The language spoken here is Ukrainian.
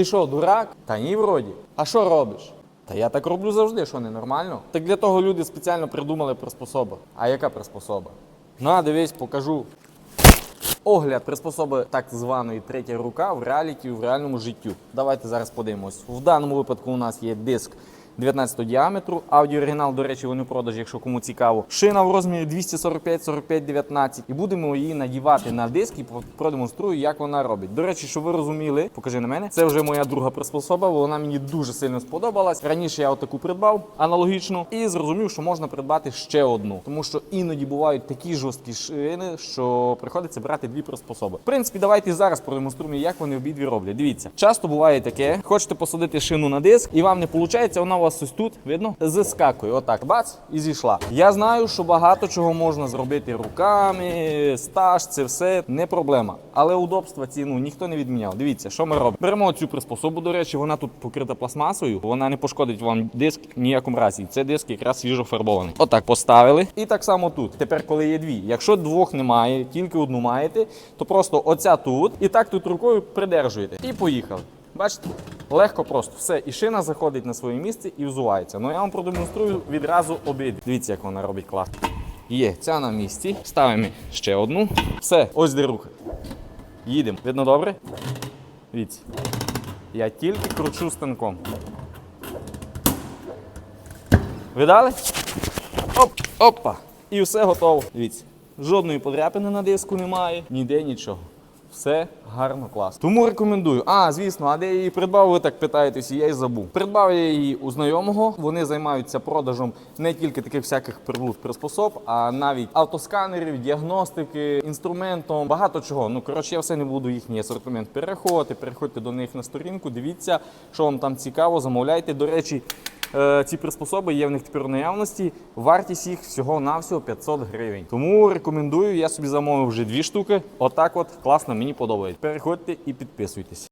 Ти що, дурак? Та ні, вроді. А що робиш? Та я так роблю завжди, що ненормально. Так для того люди спеціально придумали приспособи. А яка приспособа? На, дивись, покажу. Огляд приспособи так званої третя рука в реаліті в реальному життю. Давайте зараз подивимось. В даному випадку у нас є диск 19 діаметру. Аудіоригінал, до речі, вони в продажі, якщо кому цікаво. Шина в розмірі 245 45 19 І будемо її надівати на диск і продемонструю, як вона робить. До речі, щоб ви розуміли, покажи на мене. Це вже моя друга приспособа. Вона мені дуже сильно сподобалась. Раніше я отаку придбав аналогічну і зрозумів, що можна придбати ще одну, тому що іноді бувають такі жорсткі шини, що приходиться брати дві приспособи. В принципі, давайте зараз продемонструємо, як вони обидві роблять. Дивіться, часто буває таке: хочете посадити шину на диск, і вам не виходить, вона вас ось тут видно зискакує. Отак, бац, і зійшла. Я знаю, що багато чого можна зробити руками, стаж, це все не проблема. Але удобства ці ну ніхто не відміняв. Дивіться, що ми робимо. Беремо цю приспособу. До речі, вона тут покрита пластмасою. Вона не пошкодить вам диск ніякому разі. Це диск якраз свіжо фарбований. Отак поставили. І так само тут. Тепер, коли є дві. Якщо двох немає, тільки одну маєте, то просто оця тут і так тут рукою придержуєте. І поїхали. Бачите? Легко просто. Все, і шина заходить на своє місце і взувається. Ну я вам продемонструю відразу обидві. Дивіться, як вона робить клас. Є, ця на місці. Ставимо ще одну. Все, ось де рух. Їдемо. Видно добре? Дивіться. Я тільки кручу станком. Видали? Оп, опа. І все готово. Дивіться. Жодної подряпини на диску немає, ніде нічого. Все гарно, класно. Тому рекомендую. А, звісно, а де я її придбав, ви так питаєтесь, і я й забув. Придбав я її у знайомого. Вони займаються продажем не тільки таких всяких приблуд приспособ, а навіть автосканерів, діагностики, інструментом, багато чого. Ну коротше, я все не буду їхній асортимент переходити. Переходьте до них на сторінку, дивіться, що вам там цікаво, замовляйте. До речі. Е, Ці приспособи є в них тепер у наявності. Вартість їх всього-навсього 500 гривень. Тому рекомендую, я собі замовив вже дві штуки. Отак от класно, мені подобається. Переходьте і підписуйтесь.